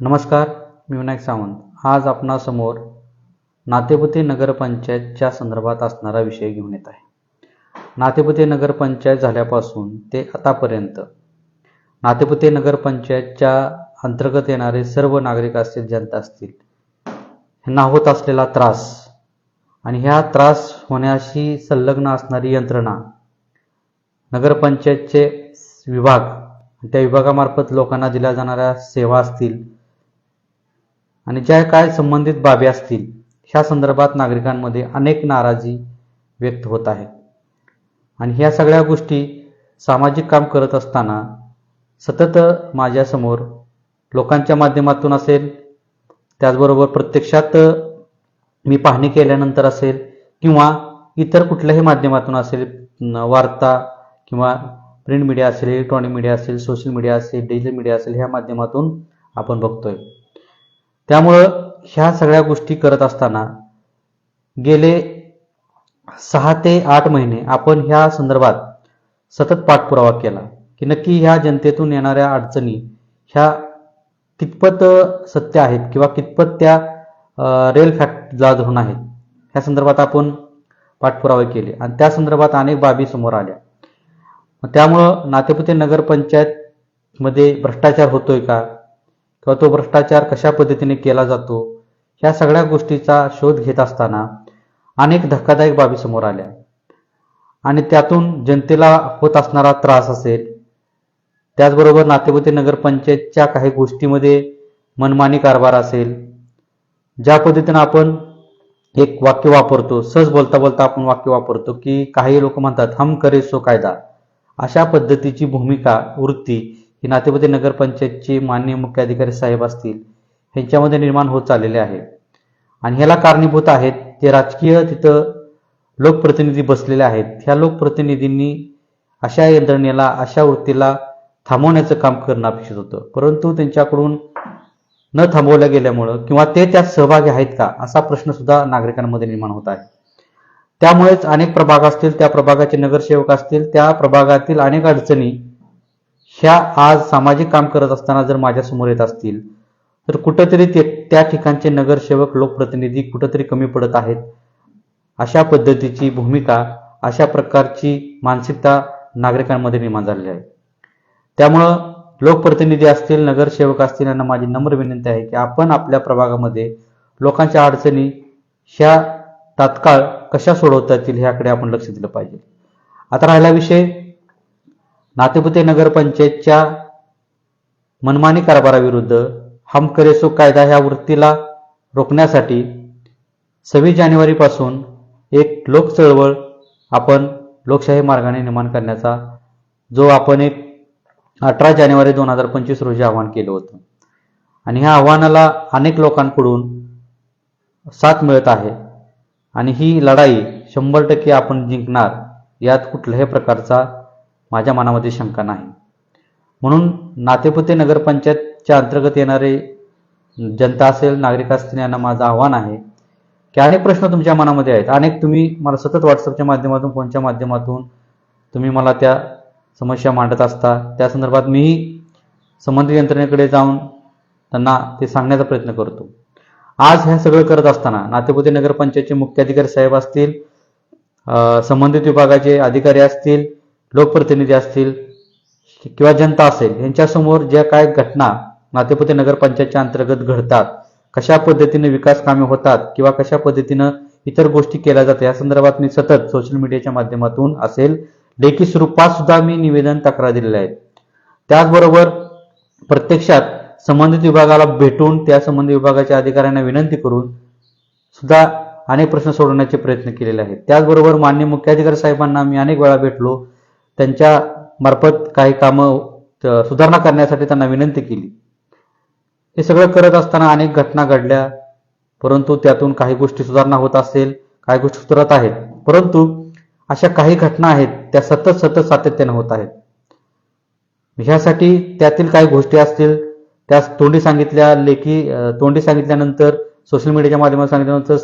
नमस्कार मी विनायक सावंत. आज आपणासमोर नातेपुते नगरपंचायतच्या संदर्भात असणारा विषय घेऊन येत आहे. नातेपुते नगरपंचायत झाल्यापासून ते आतापर्यंत नातेपुते नगरपंचायतच्या अंतर्गत येणारे सर्व नागरिक असतील जनता असतील ह्यांना होत असलेला त्रास आणि ह्या त्रास होण्याशी संलग्न असणारी यंत्रणा नगरपंचायतचे विभाग त्या विभागामार्फत लोकांना दिल्या जाणाऱ्या सेवा असतील आणि ज्या काय संबंधित बाबी असतील ह्या संदर्भात नागरिकांमध्ये अनेक नाराजी व्यक्त होत आहेत. आणि ह्या सगळ्या गोष्टी सामाजिक काम करत असताना सतत माझ्यासमोर लोकांच्या माध्यमातून असेल त्याचबरोबर प्रत्यक्षात मी पाहणी केल्यानंतर असेल किंवा इतर कुठल्याही माध्यमातून असेल वार्ता किंवा प्रिंट मीडिया असेल इलेक्ट्रॉनिक मीडिया असेल सोशल मीडिया असेल डिजिटल मीडिया असेल ह्या माध्यमातून आपण बघतोय. त्यामुळं ह्या सगळ्या गोष्टी करत असताना गेले सहा ते आठ महिने आपण ह्या संदर्भात सतत पाठपुरावा केला की नक्की ह्या जनतेतून येणाऱ्या अडचणी ह्या कितपत सत्य आहेत किंवा कितपत त्या रेल फॅक्टला धरून आहेत ह्या संदर्भात आपण पाठपुरावे केले. आणि त्या संदर्भात अनेक बाबी समोर आल्या. त्यामुळं नातेपुते नगरपंचायतमध्ये भ्रष्टाचार होतोय का? किंवा तो भ्रष्टाचार कशा पद्धतीने केला जातो ह्या सगळ्या गोष्टीचा शोध घेत असताना अनेक धक्कादायक बाबी समोर आल्या. आणि त्यातून जनतेला होत असणारा त्रास असेल त्याचबरोबर नातेपुते नगरपंचायतच्या काही गोष्टीमध्ये मनमानी कारभार असेल ज्या पद्धतीनं आपण एक वाक्य वापरतो सहज बोलता बोलता आपण वाक्य वापरतो की काही लोक म्हणतात हम करे सो कायदा अशा पद्धतीची भूमिका वृत्ती ही नातेपुते नगरपंचायतचे माननीय मुख्याधिकारी साहेब असतील ह्यांच्यामध्ये निर्माण होत चाललेले आहे. आणि ह्याला कारणीभूत आहेत ते राजकीय तिथं लोकप्रतिनिधी बसलेले आहेत. ह्या लोकप्रतिनिधींनी अशा यंत्रणेला अशा वृत्तीला थांबवण्याचं काम करणं अपेक्षित होतं. परंतु त्यांच्याकडून न थांबवल्या गेल्यामुळं किंवा ते त्यात सहभागी आहेत का असा प्रश्न सुद्धा नागरिकांमध्ये निर्माण होत आहे. त्यामुळेच अनेक प्रभाग असतील त्या प्रभागाचे नगरसेवक असतील त्या प्रभागातील अनेक अडचणी ह्या आज सामाजिक काम करत असताना जर माझ्यासमोर येत असतील तर कुठंतरी ते त्या ठिकाणचे नगरसेवक लोकप्रतिनिधी कुठंतरी कमी पडत आहेत. अशा पद्धतीची भूमिका अशा प्रकारची मानसिकता नागरिकांमध्ये निर्माण झालेली आहे. त्यामुळं लोकप्रतिनिधी असतील नगरसेवक असतील यांना माझी नम्र विनंती आहे की आपण आपल्या प्रभागामध्ये लोकांच्या अडचणी ह्या तात्काळ कशा सोडवता येतील ह्याकडे आपण लक्ष दिलं पाहिजे. आता राहिला विषय नातेपुते नगरपंचायतच्या मनमानी कारभाराविरुद्ध हम करेसो कायदा ह्या वृत्तीला रोखण्यासाठी सव्वीस जानेवारीपासून एक लोक चळवळ आपण लोकशाही मार्गाने निर्माण करण्याचा जो आपण एक अठरा जानेवारी दोन हजार पंचवीस रोजी आव्हान केलं होतं. आणि ह्या आव्हानाला अनेक लोकांकडून साथ मिळत आहे. आणि ही लढाई शंभर टक्के आपण जिंकणार यात कुठल्याही प्रकारचा माझ्या मनामध्ये शंका नाही. म्हणून नातेपुते नगरपंचायतच्या अंतर्गत येणारे जनता असेल नागरिक असतील यांना माझं आव्हान आहे. की अनेक प्रश्न तुमच्या मनामध्ये आहेत. अनेक तुम्ही मला सतत व्हॉट्सअपच्या माध्यमातून फोनच्या माध्यमातून तुम्ही मला त्या समस्या मांडत असता. त्या संदर्भात मीही संबंधित यंत्रणेकडे जाऊन त्यांना ते सांगण्याचा प्रयत्न करतो. आज हे सगळं करत असताना नातेपुते नगरपंचायतचे मुख्य अधिकारी साहेब असतील संबंधित विभागाचे अधिकारी असतील लोकप्रतिनिधी असतील किंवा जनता असेल यांच्यासमोर ज्या काय घटना नातेपुते नगरपंचायतच्या अंतर्गत घडतात कशा पद्धतीने विकास कामे होतात किंवा कशा पद्धतीनं इतर गोष्टी केल्या जातात या संदर्भात मी सतत सोशल मीडियाच्या माध्यमातून असेल. लेखी स्वरूपात सुद्धा मी निवेदन तक्रार दिलेले आहेत. त्याचबरोबर प्रत्यक्षात संबंधित विभागाला भेटून त्या संबंधित विभागाच्या अधिकाऱ्यांना विनंती करून सुद्धा अनेक प्रश्न सोडवण्याचे प्रयत्न केलेले आहेत. त्याचबरोबर मान्य मुख्याधिकारी साहेबांना मी अनेक वेळा भेटलो. त्यांच्या मार्फत काही कामं सुधारणा करण्यासाठी त्यांना विनंती केली. हे सगळं करत असताना अनेक घटना घडल्या परंतु त्यातून काही गोष्टी सुधारणा होत असेल काही गोष्टी सुधारत आहेत. परंतु अशा काही घटना आहेत त्या सतत सतत सातत्याने होत आहेत. ह्यासाठी त्यातील काही गोष्टी असतील त्यास तोंडी सांगितल्या लेखी तोंडी सांगितल्यानंतर सोशल मीडियाच्या माध्यमातून सांगितल्यानंतर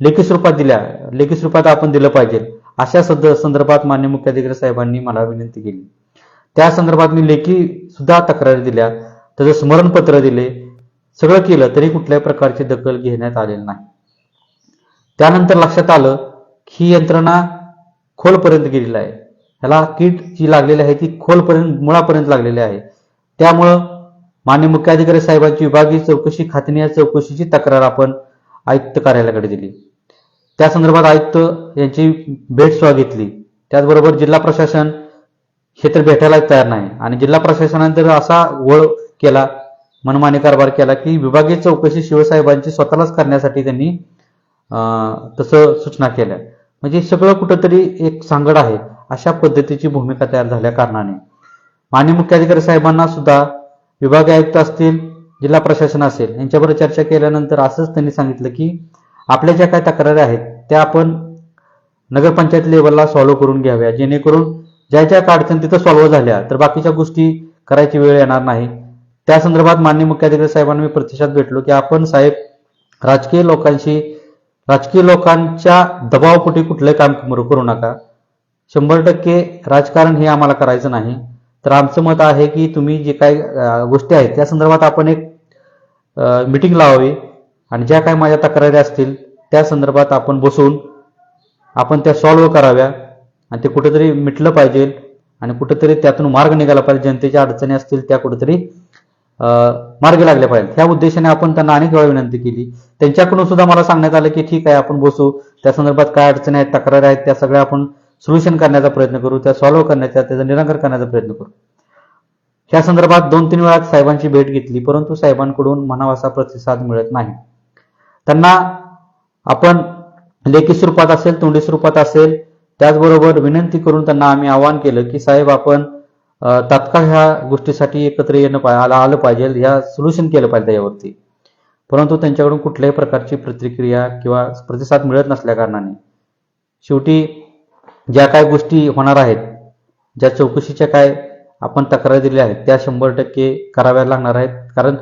लेखी स्वरूपात दिल्या. लेखी स्वरूपात आपण दिलं पाहिजे. अशा सद संदर्भात मान्य मुख्याधिकारी साहेबांनी मला विनंती केली. त्या संदर्भात मी लेखी सुद्धा तक्रारी दिल्या. त्याचं स्मरणपत्र दिले. सगळं केलं तरी कुठल्याही प्रकारची दखल घेण्यात आलेली नाही. त्यानंतर लक्षात आलं की ही यंत्रणा खोलपर्यंत गेलेली आहे. ह्याला किट जी लागलेली आहे ती खोलपर्यंत मुळापर्यंत लागलेली आहे. त्यामुळं मान्य मुख्याधिकारी साहेबांची विभागीय चौकशी खात्याने या चौकशीची तक्रार आपण आयुक्त कार्यालयाकडे दिली. त्या संदर्भात आयुक्त यांची भेट सुद्धा घेतली. त्याचबरोबर जिल्हा प्रशासन हे तर भेटायला तयार नाही. आणि जिल्हा प्रशासनाने तर असा वळ केला मनमानी कारभार केला की विभागीय चौकशी शिवसाहेबांची स्वतःलाच करण्यासाठी त्यांनी तसं सूचना केल्या. म्हणजे सगळं कुठंतरी एक सांगड आहे. अशा पद्धतीची भूमिका तयार झाल्या कारणाने. माननीय मुख्याधिकारी साहेबांना सुद्धा विभागीय आयुक्त असतील जिल्हा प्रशासन असेल यांच्याबरोबर चर्चा केल्यानंतर असंच त्यांनी सांगितलं की आपल्या ज्या काही तक्रारी आहेत त्या आपण नगरपंचायत लेवलला सॉल्व्ह करून घ्याव्या. जेणेकरून ज्या ज्या काय अडचण तिथं सॉल्व्ह झाल्या तर बाकीच्या गोष्टी करायची वेळ येणार नाही. त्या संदर्भात मान्य मुख्याधिकारी साहेबांना मी प्रतिसाद भेटलो की आपण साहेब राजकीय लोकांशी राजकीय लोकांच्या दबावपोटी कुठलंही काम करू नका. शंभर टक्के राजकारण हे आम्हाला करायचं नाही. तर आमचं मत आहे की तुम्ही जे काही गोष्टी आहेत त्या संदर्भात आपण एक मिटिंग लावावी. आणि ज्या काही माझ्या तक्रारी असतील त्या संदर्भात आपण बसून आपण त्या सॉल्व्ह कराव्या आणि ते कुठेतरी मिटलं पाहिजे आणि कुठेतरी त्यातून मार्ग निघाला पाहिजे. जनतेच्या अडचणी असतील त्या कुठेतरी मार्ग मार्गी लागल्या पाहिजे ह्या उद्देशाने आपण त्यांना अनेक वेळा विनंती केली. त्यांच्याकडून सुद्धा मला सांगण्यात आलं की ठीक आहे आपण बसू. त्या संदर्भात काय अडचणी आहेत तक्रारी आहेत त्या सगळ्या आपण सोल्युशन करण्याचा प्रयत्न करू त्या सॉल्व्ह करण्याचा त्याचं निराकरण करण्याचा प्रयत्न करू. ह्या संदर्भात दोन तीन वेळा साहेबांची भेट घेतली परंतु साहेबांकडून म्हणावासा प्रतिसाद मिळत नाही. त्यांना आपण लेखी स्वरूपात असेल तोंडी स्वरूपात असेल त्याचबरोबर विनंती करून त्यांना आम्ही आवाहन केलं की साहेब आपण तात्काळ ह्या गोष्टीसाठी एकत्र येणं पा- आलं आलं पाहिजे ह्या सोल्युशन केलं पाहिजे यावरती परंतु त्यांच्याकडून कुठल्याही प्रकारची प्रतिक्रिया किंवा प्रतिसाद मिळत नसल्या कारणाने. शेवटी ज्या काय गोष्टी होणार आहेत ज्या चौकशीच्या काय आपण तक्रारी दिल्या आहेत त्या शंभर टक्के कराव्या लागणार आहेत. कारण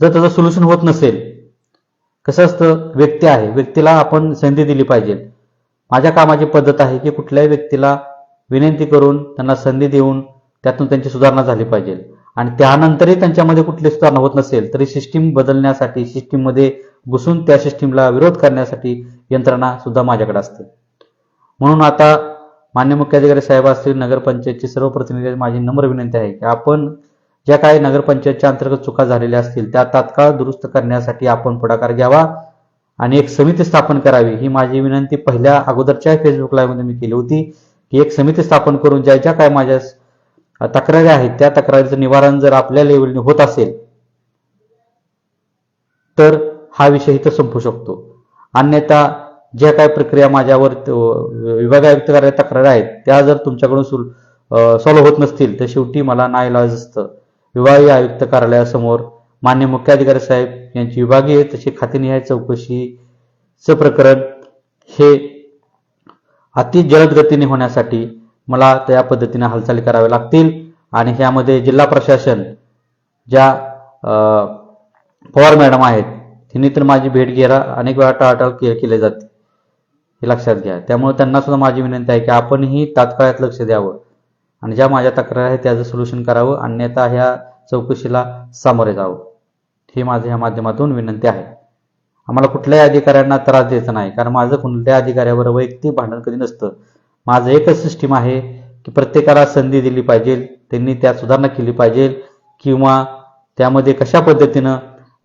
जर त्याचं सोल्युशन होत नसेल कसं असतं? व्यक्ती आहे. व्यक्तीला आपण संधी दिली पाहिजे. माझ्या कामाची पद्धत आहे की कुठल्याही व्यक्तीला विनंती करून त्यांना संधी देऊन त्यातून त्यांची सुधारणा झाली पाहिजे. आणि त्यानंतरही त्यांच्यामध्ये कुठली सुधारणा होत नसेल तरी सिस्टीम बदलण्यासाठी सिस्टीममध्ये घुसून त्या सिस्टीमला विरोध करण्यासाठी यंत्रणा सुद्धा माझ्याकडे असते. म्हणून आता मान्य मुख्याधिकारी साहेब असतील नगरपंचायतचे सर्व प्रतिनिधी माझी नम्र विनंती आहे की आपण ज्या काही नगरपंचायतच्या अंतर्गत चुका झालेल्या असतील त्या तात्काळ दुरुस्त करण्यासाठी आपण पुढाकार घ्यावा आणि एक समिती स्थापन करावी. ही माझी विनंती. पहिल्या अगोदरच्या फेसबुक लाईव्हमध्ये मी केली होती की एक समिती स्थापन करून ज्या ज्या काय माझ्या तक्रारी आहेत त्या तक्रारीचं निवारण जर आपल्या लेवलने होत असेल तर हा विषय इथं संपू शकतो. अन्यथा ज्या काय प्रक्रिया माझ्यावर विभाग आयुक्त कार्यालयात तक्रारी आहेत त्या जर तुमच्याकडून सॉल्व्ह होत नसतील तर शेवटी मला नाईलाज असतं. विभागीय आयुक्त कार्यालयासमोर मान्य मुख्याधिकारी साहेब यांची विभागीय तशी खातेनिहाय चौकशीचं प्रकरण हे अति जलद गतीने होण्यासाठी मला त्या पद्धतीने हालचाली कराव्या लागतील. आणि ह्यामध्ये जिल्हा प्रशासन ज्या पवार मॅडम आहेत तिने तर माझी भेट घ्यायला अनेक वेळा टाळाटाळ के केले जाते. हे लक्षात घ्या. त्यामुळे त्यांना सुद्धा माझी विनंती आहे की आपणही तात्काळात लक्ष द्यावं. आणि ज्या माझ्या तक्रार आहेत त्याचं सोल्युशन करावं. अन्यथा ह्या चौकशीला सामोरे जावं. ही माझं ह्या माध्यमातून विनंती आहे. आम्हाला कुठल्याही अधिकाऱ्यांना त्रास द्यायचा नाही. कारण माझं कुठल्याही अधिकाऱ्यावर वैयक्तिक भांडण कधी नसतं. माझं एकच सिस्टीम आहे की प्रत्येकाला संधी दिली पाहिजे. त्यांनी त्यात सुधारणा केली पाहिजे किंवा त्यामध्ये कशा पद्धतीनं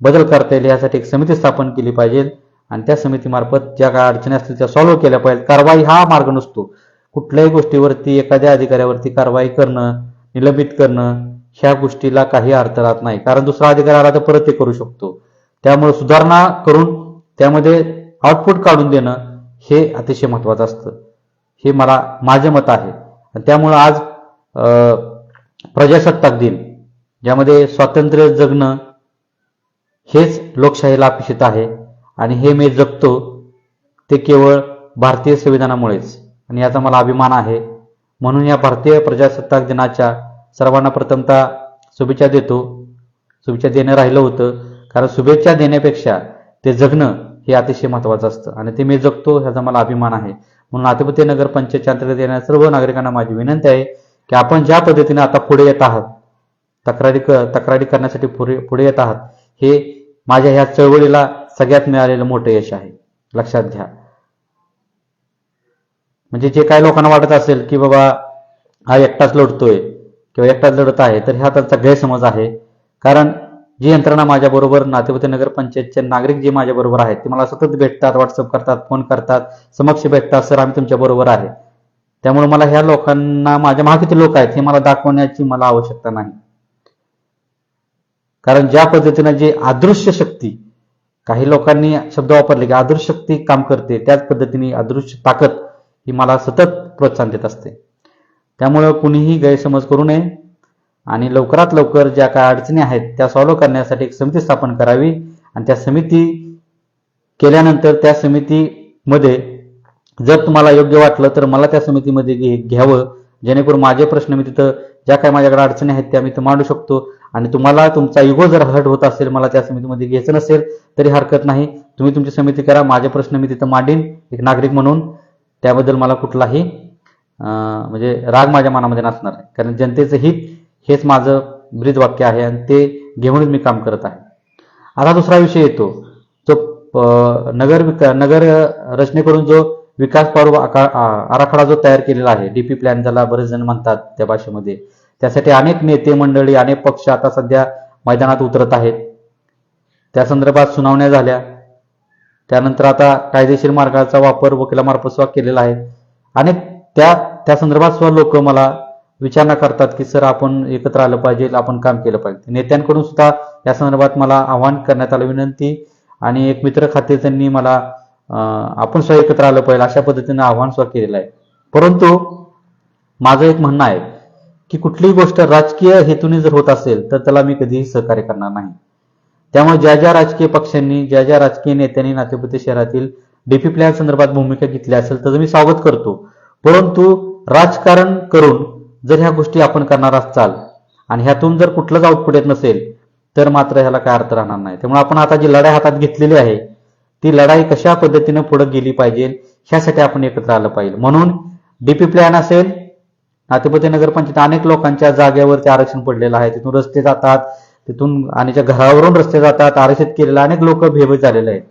बदल करता येईल यासाठी एक समिती स्थापन केली पाहिजे. आणि त्या समितीमार्फत ज्या काय अडचणी असतील त्या सॉल्व्ह केल्या पाहिजेत. कारवाई हा मार्ग नसतो. कुठल्याही गोष्टीवरती एखाद्या अधिकाऱ्यावरती कारवाई करणं निलंबित करणं ह्या गोष्टीला काही अर्थ राहत नाही. कारण दुसरा अधिकारी आला तर परत ते करू शकतो. त्यामुळे सुधारणा करून त्यामध्ये आउटपुट काढून देणं हे अतिशय महत्वाचं असतं. हे मला माझे मत आहे. आणि त्यामुळं आज प्रजासत्ताक दिन ज्यामध्ये स्वातंत्र्य जगणं हेच लोकशाहीला अपेक्षित आहे. आणि हे मी जगतो ते केवळ भारतीय संविधानामुळेच. आणि याचा मला अभिमान आहे. म्हणून या भारतीय प्रजासत्ताक दिनाच्या सर्वांना प्रथमतः शुभेच्छा देतो. शुभेच्छा देणं राहिलं होतं. कारण शुभेच्छा देण्यापेक्षा ते जगणं हे अतिशय महत्त्वाचं असतं. आणि ते मी जगतो ह्याचा मला अभिमान आहे. म्हणून नातेपती नगर पंचायतच्या अंतर्गत येणाऱ्या सर्व नागरिकांना माझी विनंती आहे की आपण ज्या पद्धतीने आता पुढे येत आहात तक्रारी क तक्रारी करण्यासाठी पुढे पुढे येत आहात हे माझ्या ह्या चळवळीला सगळ्यात मिळालेलं मोठं यश आहे. लक्षात घ्या. म्हणजे जे काय लोकांना वाटत असेल की बाबा हा एकटाच लढतोय किंवा एकटाच लढत आहे तर ह्या त्यांचा गैरसमज आहे. कारण जी यंत्रणा माझ्याबरोबर नातेवती नगर पंचायतचे नागरिक जे माझ्याबरोबर आहेत ते मला सतत भेटतात व्हॉट्सअप करतात फोन करतात समक्ष भेटतात सर आम्ही तुमच्या बरोबर आहे. त्यामुळे मला ह्या लोकांना माझ्या महा किती लोक आहेत हे मला दाखवण्याची मला आवश्यकता नाही. कारण ज्या पद्धतीनं जे अदृश्य शक्ती काही लोकांनी शब्द वापरले की अदृश्य शक्ती काम करते त्याच पद्धतीने अदृश्य ताकद ही मला सतत प्रोत्साहन देत असते. त्यामुळं कुणीही गैरसमज करू नये आणि लवकरात लवकर ज्या काय अडचणी आहेत त्या सॉल्व्ह करण्यासाठी एक समिती स्थापन करावी आणि त्या समिती केल्यानंतर त्या समितीमध्ये जर तुम्हाला योग्य वाटलं तर मला त्या समितीमध्ये घे- घ्यावं. जेणेकरून माझे प्रश्न मी तिथं ज्या काही माझ्याकडे अडचणी आहेत त्या मी तर मांडू शकतो. आणि तुम्हाला तुमचा इगो जर हर्ट होत असेल मला त्या समितीमध्ये घ्यायचं नसेल तरी हरकत नाही. तुम्ही तुमची समिती करा. माझे प्रश्न मी तिथं मांडीन. एक नागरिक म्हणून त्याबद्दल मला कुठलाही म्हणजे राग माझ्या मनामध्ये नसणार आहे. कारण जनतेचं हित हेच माझं ब्रीद वाक्य आहे आणि ते घेऊनच मी काम करत आहे. आता दुसरा विषय येतो. जो नगर विका नगर रचनेकडून जो विकास पर्व आका- आराखडा जो तयार केलेला आहे डीपी प्लॅन ज्याला बरेच जण म्हणतात त्या भाषेमध्ये त्यासाठी अनेक नेते मंडळी अनेक पक्ष आता सध्या मैदानात उतरत आहेत. त्या संदर्भात सुनावण्या झाल्या. त्यानंतर आता कायदेशीर मार्गाचा वापर वकिलामार्फत सुद्धा केलेला आहे. आणि त्या त्या संदर्भात सुद्धा लोक मला विचारणा करतात की सर आपण एकत्र आलं पाहिजे आपण काम केलं पाहिजे. नेत्यांकडून सुद्धा या संदर्भात मला आवाहन करण्यात आलं विनंती. आणि एक मित्र खाते त्यांनी मला आपण सुद्धा एकत्र आलं पाहिजे अशा पद्धतीने आव्हान सुद्धा केलेलं आहे. परंतु माझं एक म्हणणं आहे की कुठलीही गोष्ट राजकीय हेतूने जर होत असेल तर त्याला मी कधीही सहकार्य करणार नाही. त्यामुळे ज्या ज्या राजकीय पक्षांनी ज्या ज्या राजकीय नेत्यांनी नातेपुते शहरातील डीपी प्लॅन संदर्भात भूमिका घेतली असेल तर मी स्वागत करतो. परंतु राजकारण करून जर ह्या गोष्टी आपण करणार असाल आणि ह्यातून जर कुठलंच आउटपुट येत नसेल तर मात्र ह्याला काय अर्थ राहणार नाही. त्यामुळे आपण आता जी लढाई हातात घेतलेली आहे ती लढाई कशा पद्धतीने पुढे गेली पाहिजे ह्यासाठी आपण एकत्र आलं पाहिजे. म्हणून डीपी प्लॅन असेल नातेपती नगरपंचायत अनेक लोकांच्या जागेवरती आरक्षण पडलेलं आहे. तिथून रस्ते जातात तिथून आणि ज्या घरावरून रस्ते जातात आरक्षित केलेले अनेक लोक भेबत झालेले आहेत.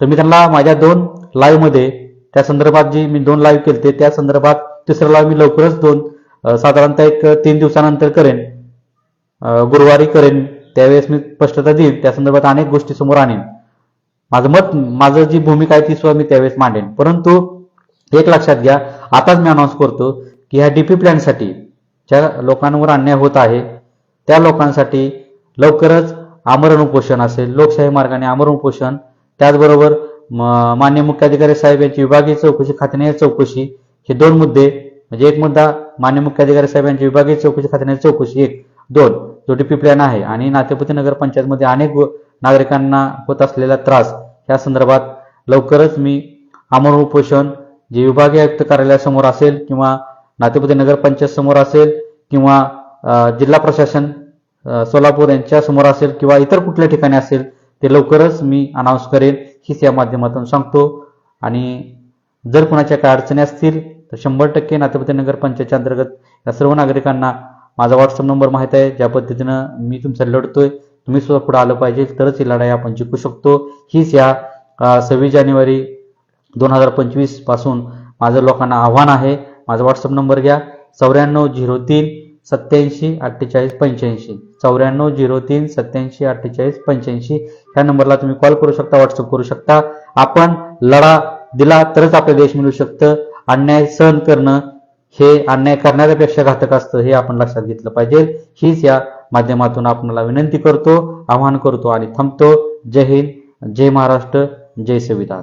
तर मी त्यांना माझ्या दोन लाईव्हमध्ये त्या संदर्भात जी मी दोन लाईव्ह केले त्या संदर्भात तिसरं लाईव्ह मी लवकरच दोन साधारणतः एक तीन दिवसानंतर करेन. गुरुवारी करेन. त्यावेळेस मी स्पष्टता देईन. त्या संदर्भात अनेक गोष्टी समोर आणेन. माझं मत माझं जी भूमिका आहे ती सुद्धा मी त्यावेळेस मांडेन. परंतु एक लक्षात घ्या आताच मी अनाऊन्स करतो की ह्या डीपी प्लॅनसाठी ज्या लोकांवर अन्याय होत आहे त्या लोकांसाठी लवकरच आमरण उपोषण असेल. लोकशाही मार्गाने आमरण उपोषण. त्याचबरोबर म- मान्य मुख्याधिकारी साहेब यांची विभागीय चौकशी खात्याने चौकशी. हे दोन मुद्दे म्हणजे एक मुद्दा मान्य मुख्याधिकारी साहेब यांची विभागीय चौकशी खात्याने चौकशी. एक दोन जो डीपी प्लॅन आहे आणि नातेपती नगर पंचायतमध्ये अनेक नागरिकांना होत असलेला त्रास या संदर्भात लवकरच मी आमरण उपोषण जे विभागीय आयुक्त कार्यालयासमोर असेल किंवा नातेपुती नगर पंचायत समोर असेल किंवा जिल्हा प्रशासन सोलापूर यांच्या समोर असेल किंवा इतर कुठल्या ठिकाणी असेल ते लवकरच मी अनाऊन्स करेन. हीच या माध्यमातून सांगतो. आणि जर कुणाच्या काय अडचणी असतील तर शंभर टक्के नातेपती नगर पंचायतच्या अंतर्गत या सर्व नागरिकांना माझा व्हॉट्सअप नंबर माहीत आहे. ज्या पद्धतीनं मी तुमचा लढतोय तुम्ही सुद्धा पुढे आलं पाहिजे. तरच ही लढाई आपण जिंकू शकतो. हीच या सव्वीस जानेवारी दोन हजार पंचवीसपासून माझं लोकांना आव्हान आहे. माझा व्हॉट्सअप नंबर घ्या. चौऱ्याण्णव झिरो तीन सत्याऐंशी अठ्ठेचाळीस पंच्याऐंशी. चौऱ्याण्णव झिरो तीन सत्याऐंशी अठ्ठेचाळीस पंच्याऐंशी ह्या नंबरला तुम्ही कॉल करू शकता व्हॉट्सअप करू शकता. आपण लढा दिला तरच आपले देश मिळू शकतं. अन्याय सहन करणं हे अन्याय करणाऱ्यापेक्षा घातक असतं हे आपण लक्षात घेतलं पाहिजे. हीच या माध्यमातून आपणाला विनंती करतो आवाहन करतो आणि थांबतो. जय हिंद जय महाराष्ट्र जय संविधान.